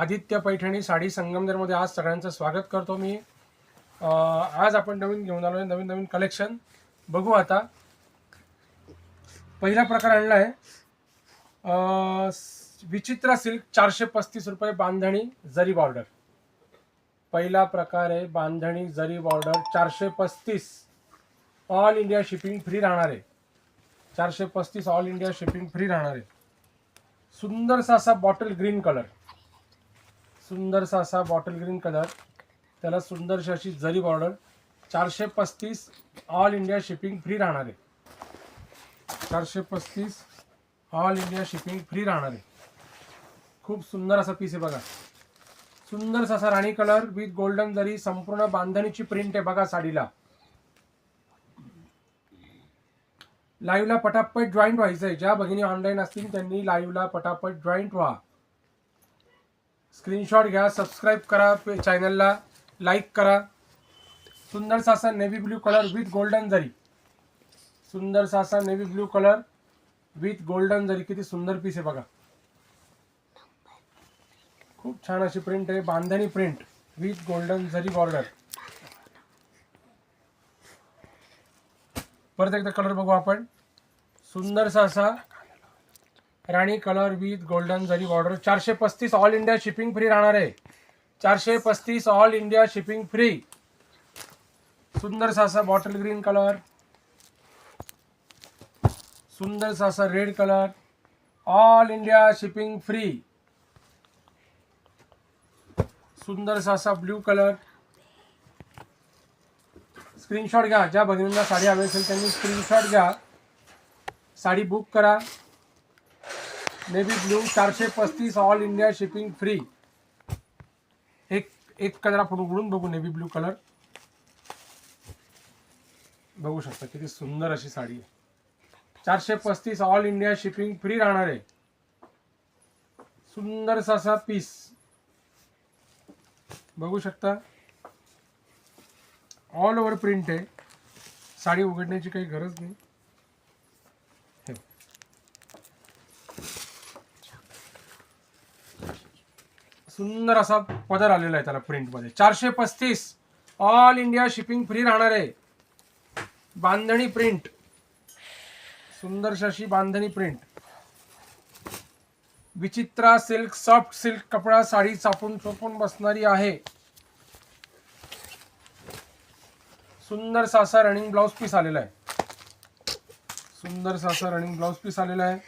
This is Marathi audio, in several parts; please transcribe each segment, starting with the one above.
आदित्य पैठणी साडी संगमनेरमध्ये आज सगळ्यांचं स्वागत करतो मी. आज आपण नवीन घेऊन आलो आहे नवीन नवीन कलेक्शन बघू आता. पहिला प्रकार आणला आहे. विचित्र सिल्क चारशे पस्तीस रुपये बांधणी जरी बॉर्डर. पहिला प्रकार आहे बांधणी जरी बॉर्डर चारशे पस्तीस. ऑल इंडिया शिपिंग फ्री राहणार आहे. चारशे पस्तीस ऑल इंडिया शिपिंग फ्री राहणार आहे. सुंदरसा असा बॉटल ग्रीन कलर सुंदरसा असा बॉटल ग्रीन कलर त्याला सुंदरशी अशी जरी बॉर्डर चारशे पस्तीस ऑल इंडिया शिपिंग फ्री राहणार आहे. चारशे पस्तीस ऑल इंडिया शिपिंग फ्री राहणार आहे. खूप सुंदर असा पीस आहे बघा. सुंदर असा राणी कलर विथ गोल्डन जरी संपूर्ण बांधणीची प्रिंट आहे बघा साडीला. लाईव्हला पटापट जॉईंट व्हायचं आहे ज्या भगिनी ऑनलाईन असतील त्यांनी लाईव्हला पटापट जॉईंट व्हा. स्क्रीनशॉट घ्या सबस्क्राईब करा चॅनलला लाईक करा. सुंदरसा असा navy blue colour with golden zari. सुंदरसा असा navy blue colour with golden zari. किती सुंदर पीस आहे बघा. खूप छान अशी प्रिंट आहे, bandhani print with golden zari border परत एकदा कलर बघू आपण. सुंदरसा असा राणी colour, with golden zari border चारशे पस्तीस ऑल इंडिया शिपिंग फ्री राहणार आहे. चारशे पस्तीस ऑल इंडिया शिपिंग फ्री सुंदरसा असा बॉटल ग्रीन कलर सुंदरसा असा red colour all India shipping free सुंदरसा असा ब्ल्यू कलर स्क्रीनशॉट घ्या. ज्या भगिनींना साडी हवी असेल त्यांनी स्क्रीनशॉट घ्या. साडी बुक करा. नेव्ही ब्ल्यू चारशे पस्तीस ऑल इंडिया शिपिंग फ्री. एक एक कलर आपण उघडून बघू नेव्ही ब्लू कलर बघू शकता किती सुंदर अशी साडी आहे. चारशे पस्तीस ऑल इंडिया शिपिंग फ्री राहणार आहे. सुंदरसा असा पीस बघू शकता. ऑल ओव्हर प्रिंट आहे. साडी उघडण्याची काही गरज नाही. सुंदर असा पदर आलेला आहे त्याला प्रिंटमध्ये चारशे पस्तीस. ऑल इंडिया शिपिंग फ्री राहणार आहे. बांधणी प्रिंट सुंदरशी अशी बांधणी प्रिंट विचित्रा सिल्क सॉफ्ट सिल्क कपडा साडी चापून चोपून बसणारी आहे. सुंदर सासा रनिंग ब्लाउज पीस आलेला आहे. सुंदर सासा रनिंग ब्लाउज पीस आलेला आहे.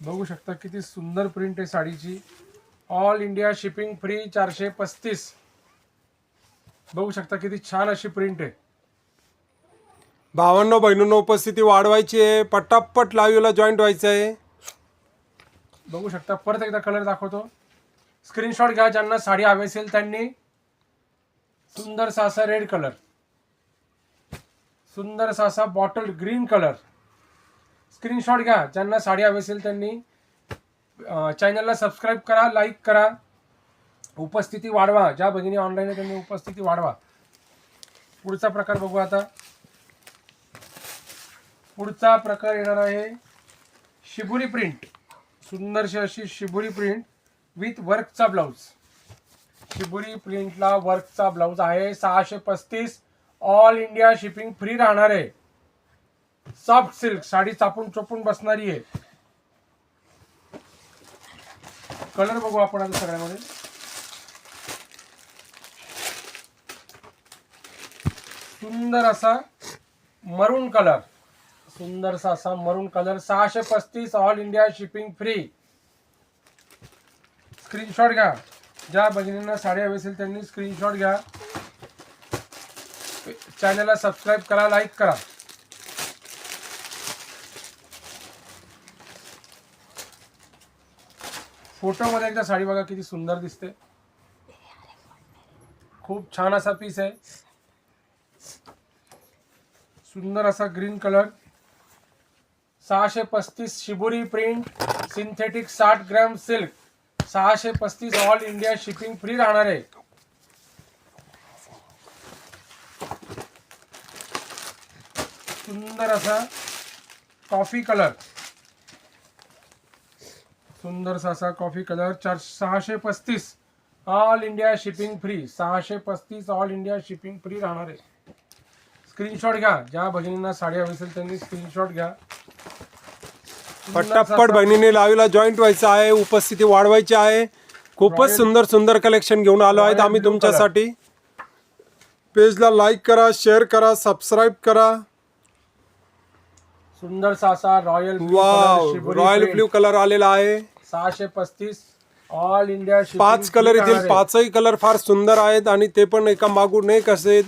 बघू शकता किती सुंदर प्रिंट आहे साडीची. ऑल इंडिया शिपिंग फ्री चारशे पस्तीस. बघू शकता किती छान अशी प्रिंट आहे. भावांनो बहिणींनो उपस्थिती वाढवायची आहे. पटापट लाईव्हला जॉईंट व्हायचं आहे. बघू शकता परत एकदा कलर दाखवतो. स्क्रीनशॉट घ्या ज्यांना साडी हवी असेल त्यांनी. सुंदर सासा रेड कलर सुंदर सासा बॉटल ग्रीन कलर स्क्रीनशॉट घ्या ज्यांना साडी हवी असेल त्यांनी. चॅनलला सबस्क्राईब करा लाईक करा. उपस्थिती वाढवा. ज्या भगिनी ऑनलाईन आहे त्यांनी उपस्थिती वाढवा. पुढचा प्रकार बघू आता. पुढचा प्रकार येणार आहे शिबुरी प्रिंट सुंदरशी अशी शिबुरी प्रिंट विथ वर्कचा ब्लाऊज शिबुरी प्रिंटला वर्कचा ब्लाऊज आहे. सहाशे पस्तीस ऑल इंडिया शिपिंग फ्री राहणार आहे. सॉफ्ट सिल्क साडी चापून चोपून बसणारी आहे. कलर बघू आपण आता सगळ्यामध्ये. सुंदर असा मरून कलर सुंदरसा असा मरून कलर सहाशे पस्तीस all India shipping free screenshot घ्या. ज्या भगिनींना साडी हवी असेल त्यांनी स्क्रीनशॉट घ्या. चॅनलला सबस्क्राईब करा लाईक करा. फोटोमध्ये एकदा साडी बघा किती सुंदर दिसते. खूप छान असा पीस आहे. सुंदर असा ग्रीन कलर सहाशे पस्तीस शिबुरी प्रिंट सिंथेटिक साठ ग्रॅम सिल्क सहाशे पस्तीस ऑल इंडिया शिपिंग फ्री राहणार आहे. सुंदर असा कॉफी कलर सुंदरसा असा कॉफी कलर चार सहाशे पस्तीस. ऑल इंडिया शिपिंग फ्री सहाशे पस्तीस ऑल इंडिया शिपिंग फ्री राहणार आहे. स्क्रीनशॉट घ्या. ज्या भगिनींना साडी हवी असेल त्यांनी स्क्रीनशॉट घ्या. पटापट बहिणीने लाईव्हला जॉईंट व्हायचं आहे. उपस्थिती वाढवायची आहे. खूपच सुंदर सुंदर कलेक्शन घेऊन आलो आहेत आम्ही तुमच्यासाठी. पेजला लाईक करा शेअर करा सबस्क्राईब करा. सुंदर असा रॉयल रॉयल ब्ल्यू कलर आलेला आहे. सहाशे पस्तीस ऑल इंडिया पाच कलर येतील. पाचही कलर फार सुंदर आहेत आणि ते पण एका मागून एक असे.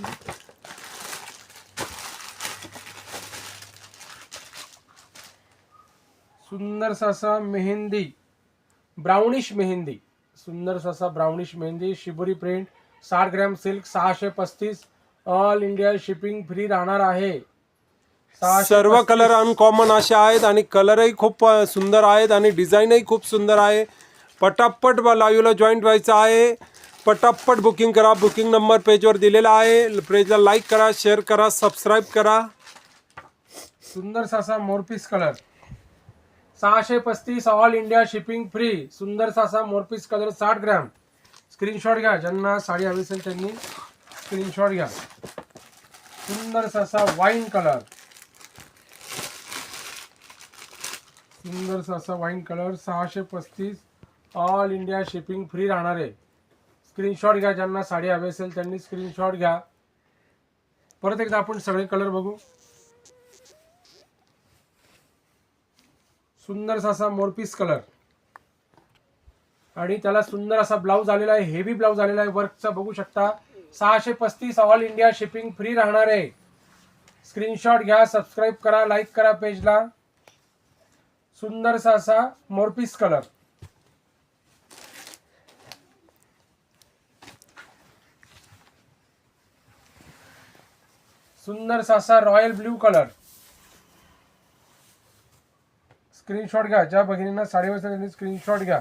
सुंदर असा मेहंदी ब्राउनिश मेहंदी. सुंदर असा ब्राउनिश मेहंदी शिबोरी प्रिंट साठ ग्रॅम सिल्क सहाशे पस्तीस ऑल इंडिया शिपिंग फ्री राहणार आहे. सर्व. कलर अनकॉमन असे आहेत आणि कलरही खूप सुंदर आहेत आणि डिझाईनही खूप सुंदर आहे. पटापट लाईव्हला जॉईंट व्हायचं आहे. पटापट बुकिंग करा. बुकिंग नंबर पेजवर दिलेला आहे. पेजला लाईक करा शेअर करा सबस्क्राईब करा. सुंदर असा मोरपीस कलर सहाशे पस्तीस ऑल इंडिया शिपिंग फ्री सुंदर असा मोरपीस कलर साठ ग्रॅम स्क्रीनशॉट घ्या. ज्यांना साडी हवी असेल त्यांनी स्क्रीनशॉट घ्या. सुंदर असा वाईन कलर सुंदर असा वाईन कलर सहाशे पस्तीस. ऑल इंडिया शिपिंग फ्री राहणार आहे. स्क्रीनशॉट घ्या ज्यांना साडी हवी असेल त्यांनी स्क्रीनशॉट घ्या. परत एकदा आपण सगळे कलर बघू. सुंदर असा मोरपीस कलर आणि त्याला सुंदर असा ब्लाऊज आलेला आहे हेवी ब्लाऊज आलेला आहे. वर्कचा बघू शकता. सहाशे पस्तीस ऑल इंडिया शिपिंग फ्री राहणार आहे. स्क्रीनशॉट घ्या सबस्क्राईब करा लाईक करा पेजला सुंदरसा असा मोरपीस कलर। सुंदरसा असा रॉयल ब्ल्यू कलर। स्क्रीनशॉट घ्या ज्या भगिनींना साडी वाजता त्यांनी स्क्रीनशॉट घ्या.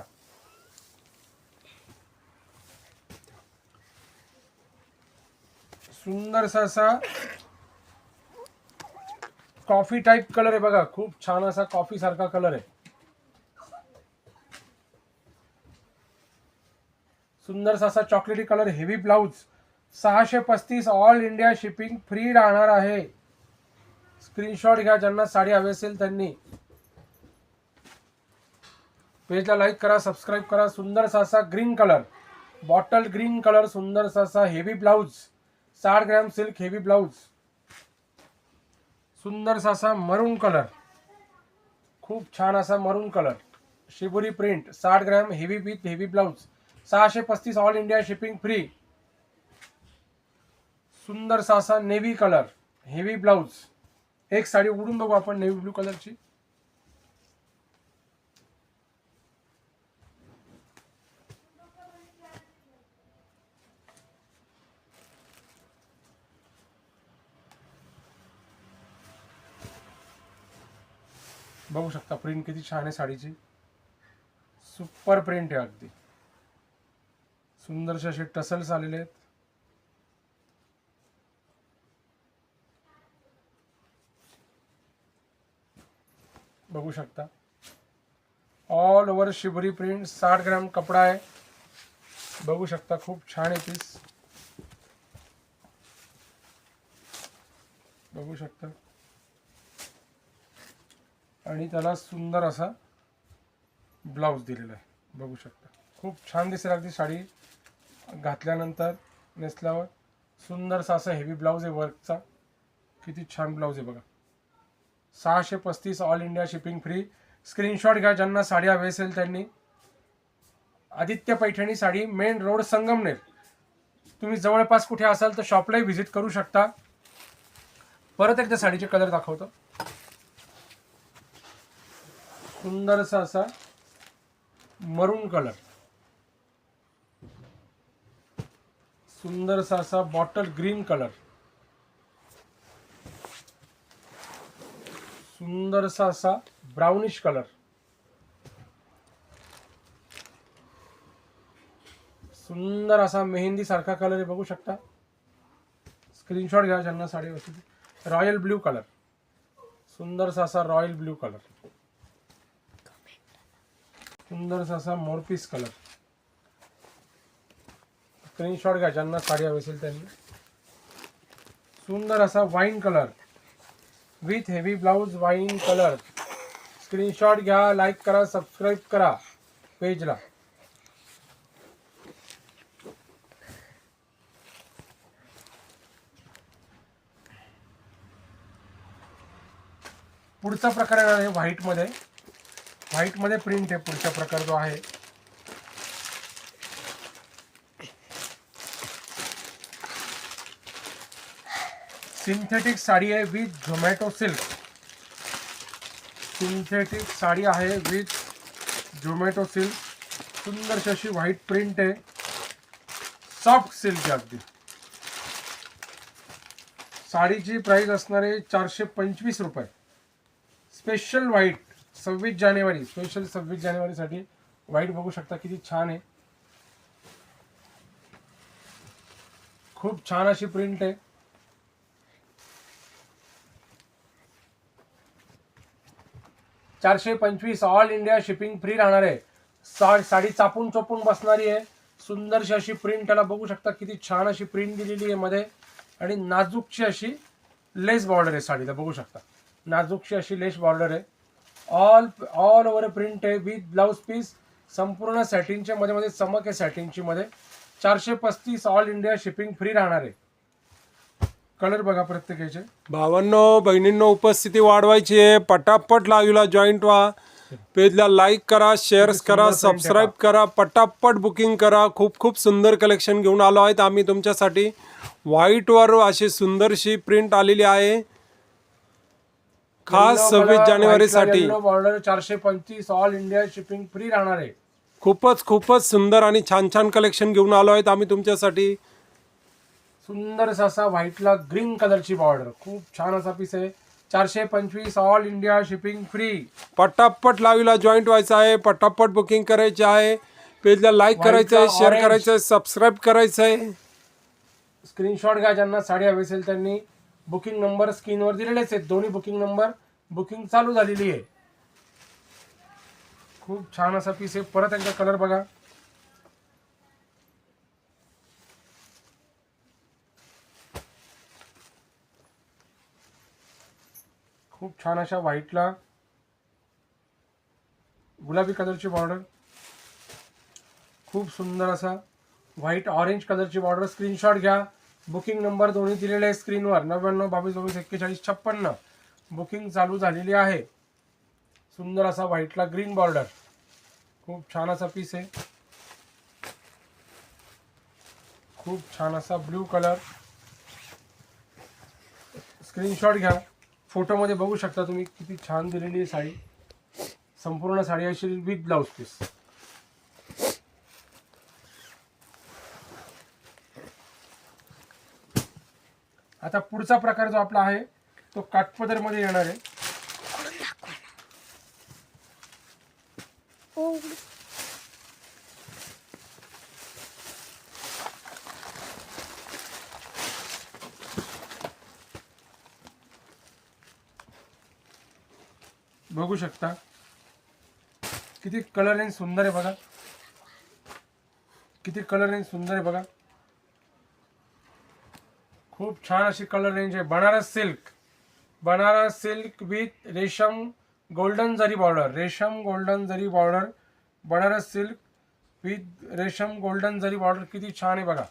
सुंदरसा असा कॉफ़ी टाईप कलर आहे बघा, खूप छान असा कॉफ़ी सारखा कलर आहे. सुंदरसा असा चॉकलेटी कलर हेवी ब्लाऊज सहाशे पस्तीस ऑल इंडिया शिपिंग फ्री राहणार आहे. स्क्रीनशॉट घ्या ज्यांना साडी हवी पेजला करा सबस्क्राईब करा. सुंदरसा असा green colour bottle green colour सुंदरसा असा हेवी ब्लाऊज साठ ग्रॅम सिल्क हेवी ब्लाऊज सुंदरसा असा मरून कलर खूप छान असा मरून कलर शिबुरी प्रिंट साठ gram heavy with heavy blouse सहाशे पस्तीस ऑल इंडिया शिपिंग फ्री सुंदरसा असा नेव्ही कलर हेवी ब्लाऊज एक साडी उडून बघू आपण नेव्ही ब्लू कलरची बघू शकता प्रिंट किती छान आहे साडीची. सुपर प्रिंट आहे अगदी. सुंदरसे असे टसल्स आलेले आहेत. बघू शकता. ऑल ओव्हर शिबरी प्रिंट साठ ग्रॅम कपडा आहे. बघू शकता खूप छान आहे पीस बघू शकता. आणि त्याला सुंदर असा ब्लाऊज दिलेला आहे. बघू शकता. खूप छान दिसेल अगदी साडी घातल्यानंतर नेसल्यावर. सुंदरसा असा हेवी ब्लाऊज आहे वर्कचा किती छान ब्लाऊज आहे बघा. सहाशे पस्तीस all India shipping free screenshot घ्या ज्यांना साडी हवी असेल त्यांनी. Aditya Paithani sari main road Sangamner. तुम्ही जवळपास कुठे असाल तर शॉपलाही व्हिजिट करू शकता. परत एकदा साडीचे कलर दाखवतो. सुंदरसा असा मरून कलर। सुंदरसा असा बॉटल ग्रीन कलर। सुंदरसा असा ब्राउनिश कलर। सुंदर असा मेहंदी सारखा कलर आहे, बघू शकता? स्क्रीनशॉट घ्या, ज्यांना साडी वस्तू रॉयल ब्ल्यू कलर। सुंदरसा असा रॉयल ब्ल्यू कलर। सुंदरसा असा मोरपीस कलर स्क्रीनशॉट घ्या ज्यांना साडी हवी असेल त्यांनी. सुंदर असा wine colour with heavy blouse wine colour screenshot घ्या लाईक करा सबस्क्राईब करा पेजला पुढचा प्रकार येणार आहे व्हाईटमध्ये व्हाईटमध्ये प्रिंट आहे पुढचा प्रकार जो आहे. सिंथेटिक साडी आहे with Zomato silk synthetic sari आहे विथ झोमॅटो सिल्क सुंदरशी अशी व्हाईट प्रिंट आहे. सॉफ्ट सिल्क आहे अगदी. साडीची प्राईस असणार आहे चारशे पंचवीस रुपये. स्पेशल व्हाईट सव्वीस जानेवारी स्पेशल सव्वीस जानेवारीसाठी व्हाईट बघू शकता किती छान आहे. खूप छान अशी प्रिंट आहे. चारशे पंचवीस ऑल इंडिया शिपिंग फ्री राहणार आहे. सा साडी चापून चोपून बसणारी आहे. सुंदरशी अशी प्रिंट त्याला बघू शकता किती छान अशी प्रिंट दिलेली आहे मध्ये. आणि नाजूकची अशी लेस बॉर्डर आहे साडीला बघू शकता. नाजूकशी अशी लेस बॉर्डर आहे. ऑल ऑल ओव्हर प्रिंट आहे विथ ब्लाऊज पीस संपूर्ण सॅटिनच्या मध्ये मध्ये चमक आहे सॅटिनची मध्ये. चारशे पस्तीस ऑल इंडिया शिपिंग फ्री राहणार आहे. कलर बघा प्रत्येकाचे. भावांनो बहिणींनो उपस्थिती वाढवायची आहे. पटापट लाईव्हला जॉईंट व्हा. पेजला लाईक करा शेअर किती करा सबस्क्राईब करा. पटापट बुकिंग करा. खूप खूप सुंदर कलेक्शन घेऊन आलो आहेत आम्ही तुमच्यासाठी. व्हाईटवर अशी सुंदरशी प्रिंट आलेली आहे. खास सव्वीस जानेवारीसाठी. बॉर्डर चारशे पंचवीस ऑल इंडिया शिपिंग फ्री राहणार आहे. खूपच खूपच सुंदर आणि छान छान कलेक्शन घेऊन आलो आहेत आम्ही तुमच्यासाठी. सुंदर असा व्हाईटला ग्रीन कलरची बॉर्डर. खूप छान असा पीस आहे. चारशे पंचवीस ऑल इंडिया शिपिंग फ्री. पटापट लाईव्हला जॉईंट व्हायचं आहे. पटापट बुकिंग करायची आहे. पेजला लाईक करायचं आहे शेअर. करायचं आहे सबस्क्राईब करायचं आहे स्क्रीनशॉट घ्या ज्यांना साडी हवी असेल त्यांनी. बुकिंग नंबर स्क्रीनवर दिलेलेच आहेत. दोन्ही बुकिंग नंबर बुकिंग चालू झालेली आहे. खूप छान असा पीस आहे. परत एकदा कलर बघा. खूप छान अशा व्हाईटला गुलाबी कलरची बॉर्डर खूप सुंदर असा व्हाईट ऑरेंज कलरची बॉर्डर स्क्रीनशॉट घ्या. बुकिंग नंबर दोन्ही दिलेले आहे स्क्रीनवर. नव्याण्णव बावीस बावीस एक्केचाळीस छप्पन्न. बुकिंग चालू झालेली आहे. सुंदर असा व्हाईटला ग्रीन बॉर्डर. खूप छान असा पीस आहे. खूप छान असा ब्ल्यू कलर. स्क्रीनशॉट घ्या. फोटोमध्ये बघू शकता तुम्ही किती छान दिलेली आहे साडी. संपूर्ण साडी अशी विथ ब्लाऊज पीस आता पुढचा प्रकार जो आपला आहे तो काठपदरमध्ये येणार आहे. बघू शकता. किती कलर आणि सुंदर आहे बघा. किती कलर आणि सुंदर आहे बघा. खूप छान अशी कलर रेंज आहे. Banaras silk Banaras silk with रेशम गोल्डन जरी बॉर्डर रेशम golden zari border Banaras silk with रेशम गोल्डन जरी बॉर्डर किती छान आहे बघा.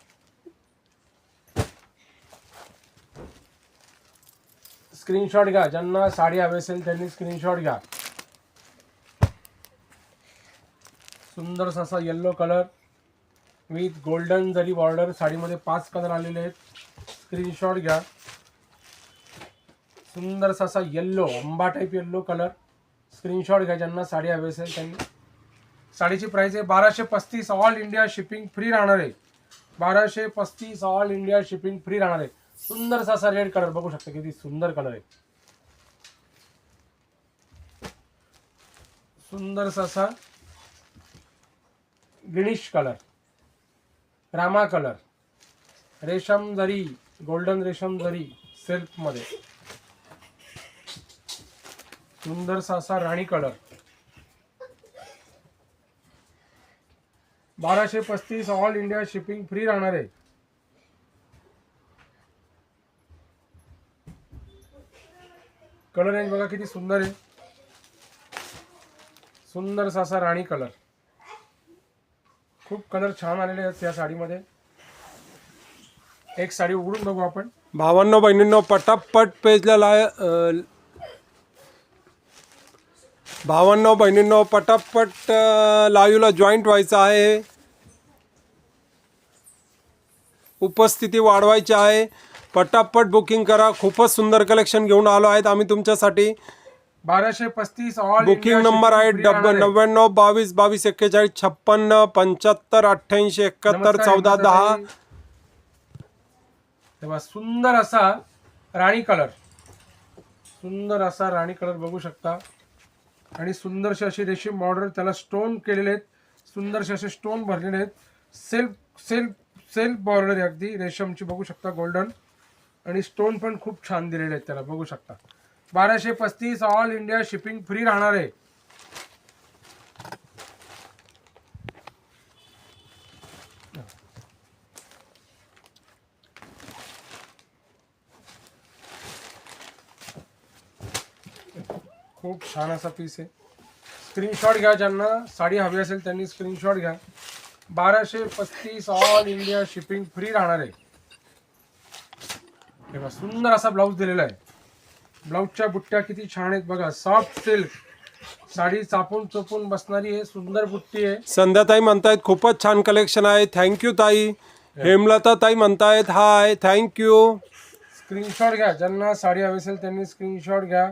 स्क्रीनशॉट घ्या. ज्यांना साडी हवी असेल त्यांनी स्क्रीनशॉट घ्या. सुंदरसा असा yellow colour with golden zari border साडीमध्ये पाच कलर आलेले आहेत. स्क्रीनशॉट घ्या. सुंदरसा असा येल्लो अंबा टाईप येल्लो कलर स्क्रीनशॉट घ्या ज्यांना साडी हवी असेल त्यांनी. साडीची प्राईस आहे बाराशे पस्तीस ऑल इंडिया शिपिंग फ्री राहणार आहे. बाराशे पस्तीस ऑल इंडिया शिपिंग फ्री राहणार आहे. सुंदरसा असा रेड कलर बघू शकता किती सुंदर कलर आहे. सुंदरसा असा गिनिश कलर रामा कलर रेशम जरी गोल्डन रेशम जरी सिल्कमध्ये सुंदरसा असा राणी कलर. बाराशे पस्तीस ऑल इंडिया शिपिंग फ्री राहणार आहे. कलर रेंज बघा किती सुंदर आहे. सुंदर असा राणी कलर. खूप कलर छान आलेले आहेत या साडीमध्ये. एक साडी उघडून बघू आपण. भावांनो बहिणींनो पटापट पेजला लाय अं, भावांनो बहिणींनो पटापट लाईव्हला जॉईंट व्हायचं आहे. उपस्थिती वाढवायची आहे. पटापट बुकिंग करा. खूपच सुंदर कलेक्शन घेऊन आलो आहेत आम्ही तुमच्यासाठी. बाराशे पस्तीस ऑल बुकिंग नंबर आहे डब नव्याण्णव बावीस बावीस एक्केचाळीस छप्पन्न पंच्याहत्तर अठ्ठ्याऐंशी एकाहत्तर चौदा दहा तेव्हा सुंदर असा राणी कलर. सुंदर असा राणी कलर बघू शकता. आणि सुंदरशी अशी रेशीम बॉर्डर त्याला स्टोन केलेले आहेत. सुंदरसे असे स्टोन भरलेले आहेत. सेल्फ सेल्फ सेल्फ बॉर्डर आहे अगदी. रेशमची बघू शकता गोल्डन. आणि स्टोन पण खूप छान दिलेले आहेत त्याला. बघू शकता. बाराशे पस्तीस ऑल इंडिया शिपिंग फ्री राहणार आहे. खूप छान असा पीस आहे. स्क्रीनशॉट घ्या ज्यांना साडी हवी असेल त्यांनी स्क्रीनशॉट घ्या. बाराशे पस्तीस ऑल इंडिया शिपिंग फ्री राहणार आहे. हे बघा, सुंदर असा ब्लाऊज दिलेला आहे. ब्लाऊजच्या बुट्ट्या किती छान आहेत बघा. सॉफ्ट सिल्क साडी चापून चोपून बसणारी आहे सुंदर बुट्टी आहे. संध्याताई म्हणतायत खूपच छान कलेक्शन आहे. थँक्यू ताई. हेमलता ताई म्हणतायत हाय थँक्यू स्क्रीनशॉट घ्या. ज्यांना साडी हवी असेल त्यांनी स्क्रीनशॉट घ्या.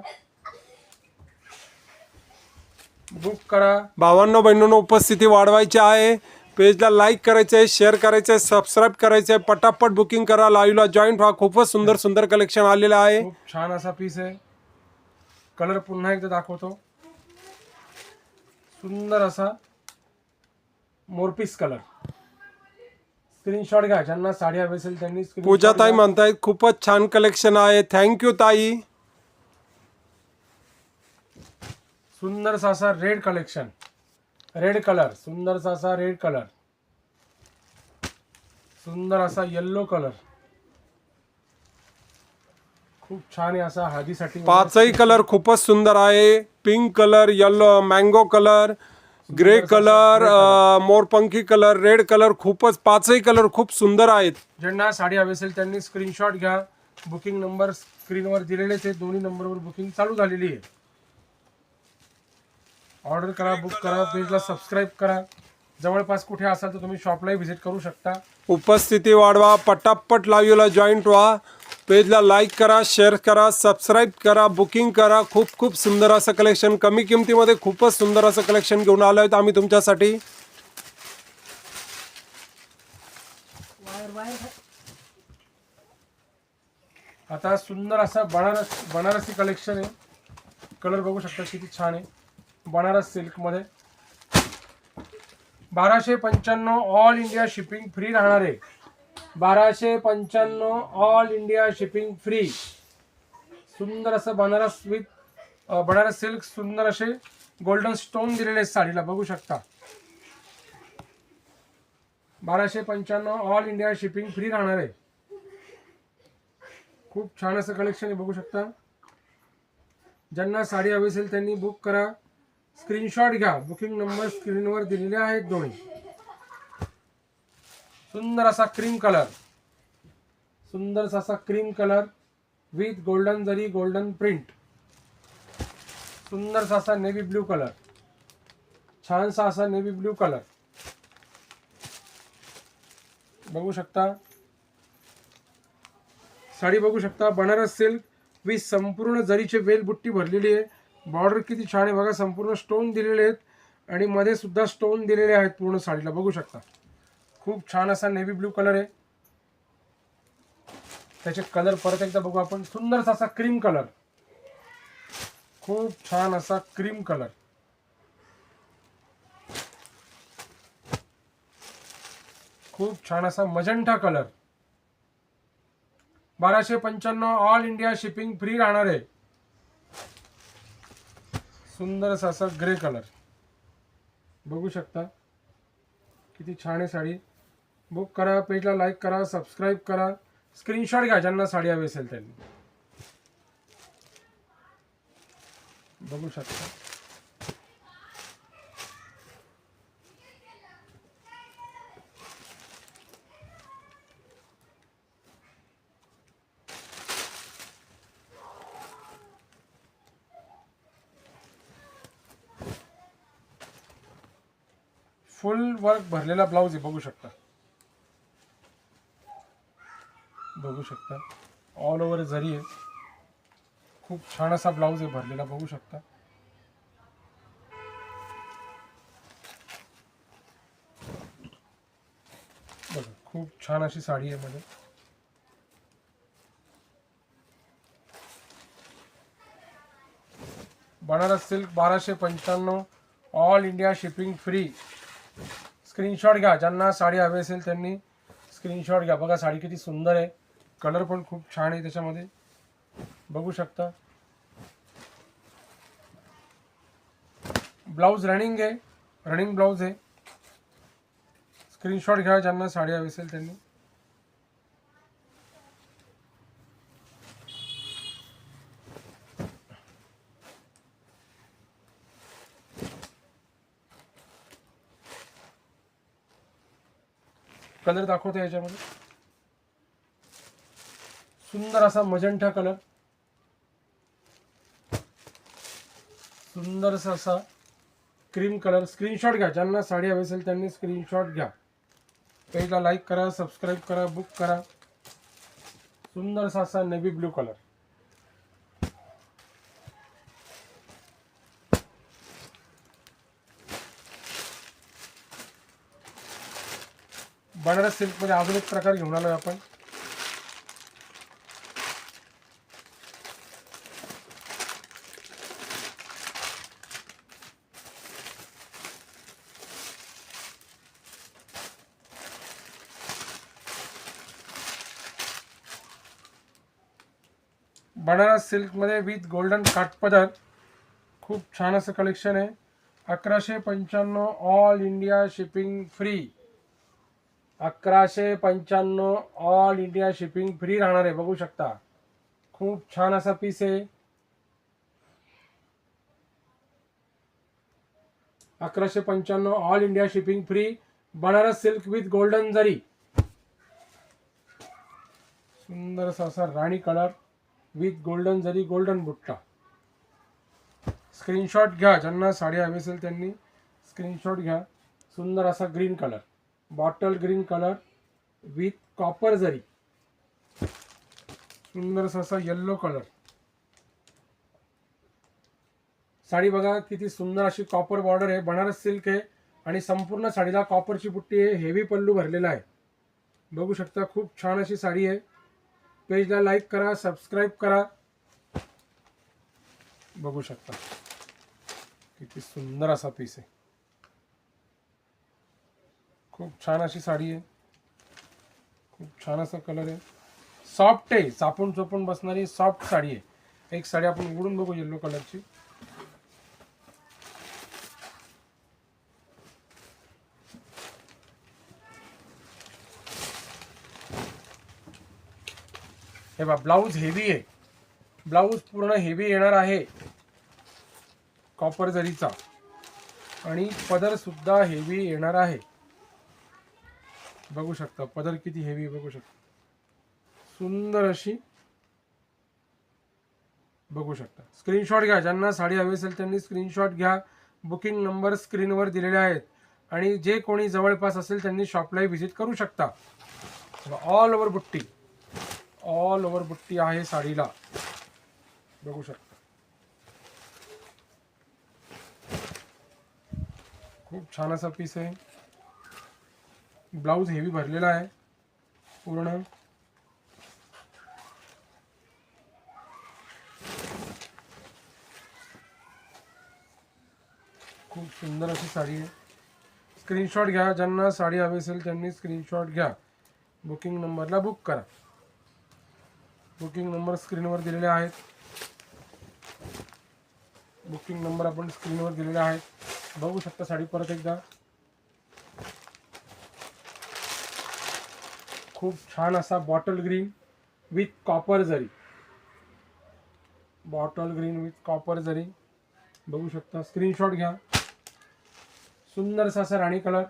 बुक करा. भावांनो बहिणींनो उपस्थिती वाढवायची आहे. पेजला लाईक करायचं आहे शेअर करायचं आहे सबस्क्राईब करायचं आहे पटापट बुकिंग करा. लाईव्हला जॉईंट व्हा खूपच सुंदर सुंदर कलेक्शन आलेलं आहे. खूप छान असा पीस आहे. कलर पुन्हा एकदा दाखवतो. सुंदर असा मोरपीस कलर स्क्रीनशॉट घ्या. ज्यांना साडी हवी असेल त्यांनी पूजा ताई. म्हणतायत खूपच छान कलेक्शन आहे. थँक्यू ताई. सुंदर असा रेड कलेक्शन. रेड कलर सुंदर असा रेड कलर. सुंदर असा येल्लो कलर. खूप छान आहे असा हळदीसाठी पाचही कलर खूपच सुंदर आहे. Pink colour yellow mango colour grey colour मोरपंखी colour. Red colour खूपच पाचही कलर खूप सुंदर आहेत. ज्यांना साडी हवी असेल त्यांनी स्क्रीनशॉट घ्या. बुकिंग नंबर स्क्रीनवर दिलेलेच आहे. दोन्ही नंबरवर बुकिंग चालू झालेली आहे. ऑर्डर करा बुक करा पेजला सबस्क्राईब करा. जवळपास कुठे असाल तर तुम्ही शॉपलाही व्हिजिट करू शकता. उपस्थिती वाढवा पटापट लाईव्हला जॉईंट व्हा पेजला लाईक करा शेअर करा सबस्क्राईब करा बुकिंग करा. खूप खूप सुंदर असं कलेक्शन कमी किमतीमध्ये खूपच सुंदर असं कलेक्शन घेऊन आलो आहेत आम्ही तुमच्यासाठी. आता सुंदर असा बनारस बनारसी कलेक्शन आहे. कलर बघू शकता किती छान आहे. बनारस सिल्कमध्ये. बाराशे पंच्याण्णव ऑल इंडिया शिपिंग फ्री राहणार. आहे बाराशे पंच्याण्णव ऑल इंडिया शिपिंग फ्री. सुंदर असं बनारस विथ बनारस सिल्क सुंदर असे गोल्डन स्टोन दिलेले साडीला. बघू शकता. बाराशे पंच्याण्णव ऑल इंडिया शिपिंग फ्री राहणार. आहे खूप छान असं कलेक्शन आहे बघू शकता. ज्यांना साडी हवी असेल त्यांनी बुक करा. स्क्रीनशॉट घ्या. बुकिंग नंबर स्क्रीनवर दिलेले आहेत दोन्ही. सुंदर असा क्रीम कलर. सुंदर असा cream colour with golden zari golden print. सुंदर असा नेव्ही ब्ल्यू कलर. छानसा असा नेव्ही ब्ल्यू कलर. बघू शकता. साडी बघू शकता. बनारस सिल्क. विथ संपूर्ण जरीचे वेल बुट्टी भरलेली आहे. बॉर्डर किती छान आहे बघा संपूर्ण स्टोन दिलेले आहेत. आणि मध्ये सुद्धा स्टोन दिलेले आहेत पूर्ण साडीला. बघू शकता. खूप छान असा नेव्ही ब्ल्यू कलर आहे. त्याचे कलर परत एकदा बघू आपण. सुंदरसा असा क्रीम कलर खूप छान असा क्रीम कलर खूप छान असा मजंठा कलर बाराशे पंच्याण्णव ऑल इंडिया शिपिंग फ्री राहणार आहे. सुंदरसा असा ग्रे कलर. बघू शकता. किती छान आहे साडी. बुक करा पेजला लाईक करा सबस्क्राईब करा. स्क्रीनशॉट घ्या ज्यांना साडी हवी असेल त्यांनी. बघू शकता. वर्क भरलेला ब्लाऊज आहे, बघू शकता. बघू शकता. ऑल ओव्हर जरी आहे, खूप छान असा ब्लाऊज आहे भरलेला, बघू शकता. बघा, खूप छान अशी साडी आहे मध्ये. बनारस सिल्क बाराशे पंच्याण्णव all India shipping free screenshot घ्या. ज्यांना साडी हवी असेल त्यांनी स्क्रीनशॉट घ्या. बघा साडी किती सुंदर आहे. कलर पण खूप छान आहे त्याच्यामध्ये. बघू शकता. ब्लाऊज रनिंग आहे. रनिंग ब्लाऊज आहे. स्क्रीनशॉट घ्या ज्यांना साडी हवी असेल त्यांनी. कलर दाखवतो याच्यामध्ये. सुंदर असा मजंठा कलर. सुंदर असा क्रीम कलर. स्क्रीनशॉट घ्या. ज्यांना साडी हवी असेल त्यांनी स्क्रीनशॉट घ्या. पेजला लाईक करा सबस्क्राईब करा बुक करा. सुंदरसा असा नेव्ही ब्ल्यू कलर बनारस सिल्कमध्ये अजून एक प्रकार घेऊन आलो आपण. बनारस सिल्कमध्ये विथ गोल्डन काठपदर. खूप छान असं कलेक्शन आहे. अकराशे पंच्याण्णव ऑल इंडिया शिपिंग फ्री अकराशे पंच्याण्णव ऑल इंडिया शिपिंग फ्री राहणार आहे. बघू शकता. खूप छान असा पीस आहे. अकराशे पंच्याण्णव all India shipping free Banaras silk with golden zari. सुंदर असा राणी colour with golden zari golden बुट्टा. Screenshot घ्या. ज्यांना साडी हवी असेल त्यांनी स्क्रीनशॉट घ्या. सुंदर असा green colour bottle green colour with copper zari. सुंदर असा येल्लो कलर साडी बघा किती सुंदर अशी कॉपर बॉर्डर आहे. बनारस सिल्क आहे आणि संपूर्ण साडीला कॉपरची पुट्टी आहे. हेवी पल्लू भरलेला आहे. बघू शकता खूप छान अशी साडी आहे. पेजला लाईक करा सबस्क्राईब करा. बघू शकता. किती सुंदर असा पीस आहे. खूप छान अशी साडी आहे. खूप छान असा कलर आहे. सॉफ्ट आहे चापून चोपून बसणारी सॉफ्ट साडी आहे. एक साडी आपण उघडून बघू येल्लो कलरची हे बा ब्लाऊज हेवी आहे. ब्लाऊज पूर्ण हेवी येणार आहे. कॉपर जरीचा. आणि पदर सुद्धा हेवी येणार आहे. बघू शकता. पदर किती हेवी बघू शकता. सुंदर अशी बघू शकता. स्क्रीनशॉट घ्या. ज्यांना साडी हवी असेल त्यांनी स्क्रीनशॉट घ्या. बुकिंग नंबर स्क्रीनवर दिलेले आहेत. आणि जे कोणी जवळपास असेल त्यांनी शॉपलाही व्हिजिट करू शकता. ऑल ओव्हर बुट्टी. ऑल ओव्हर बुट्टी आहे साडीला. बघू शकता. खूप छान असा पीस आहे. ब्लाऊज हेवी भरलेला आहे. पूर्ण. खूप सुंदर अशी साडी आहे. स्क्रीनशॉट घ्या. ज्यांना साडी हवी त्यांनी स्क्रीनशॉट घ्या. बुकिंग नंबरला बुक करा. बुकिंग नंबर स्क्रीनवर दिलेले आहेत. बुकिंग नंबर आपण स्क्रीनवर दिलेले आहेत. बघू शकता साडी परत एकदा. खूप छान असा bottle green with copper zari. Bottle green with copper zari. बघू शकता स्क्रीनशॉट घ्या. सुंदरसा असा राणी कलर.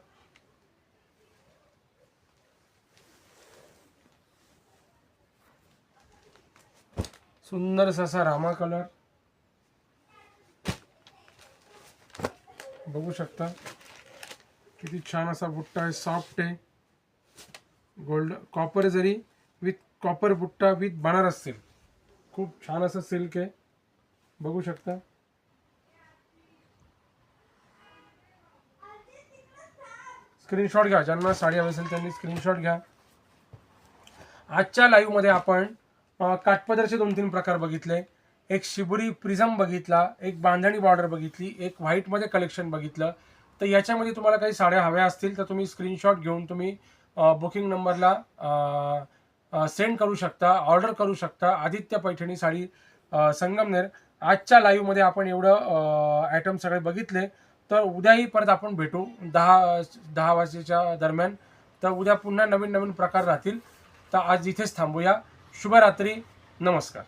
सुंदरसा असा रामा कलर. बघू शकता किती छान असा बुट्टा आहे सॉफ्ट आहे. Gold copper zari with copper बुट्टा with Banaras silk खूप छान असं सिल्क आहे. बघू शकता. स्क्रीनशॉट घ्या. ज्यांना साडी हवी असेल त्यांनी स्क्रीनशॉट घ्या. आजच्या लाईव्हमध्ये आपण काठपदरचे दोन तीन प्रकार बघितले. एक शिबुरी प्रिझम बघितला एक बांधणी बॉर्डर बघितली एक व्हाईटमध्ये कलेक्शन बघितलं. तर याच्यामध्ये तुम्हाला काही साड्या हव्या असतील तर तुम्ही स्क्रीनशॉट घेऊन तुम्ही बुकिंग नंबरला सेंड करू शकता ऑर्डर करू शकता. आदित्य पैठणी साडी संगमनेर. आजच्या लाईव्हमध्ये आपण एवढं आयटम सगळे बघितले. तर उद्याही परत आपण भेटू. दहा दहा वाजेच्या दरम्यान. तर उद्या पुन्हा नवीन नवीन प्रकार राहतील. तर आज इथेच थांबूया. शुभरात्री. नमस्कार.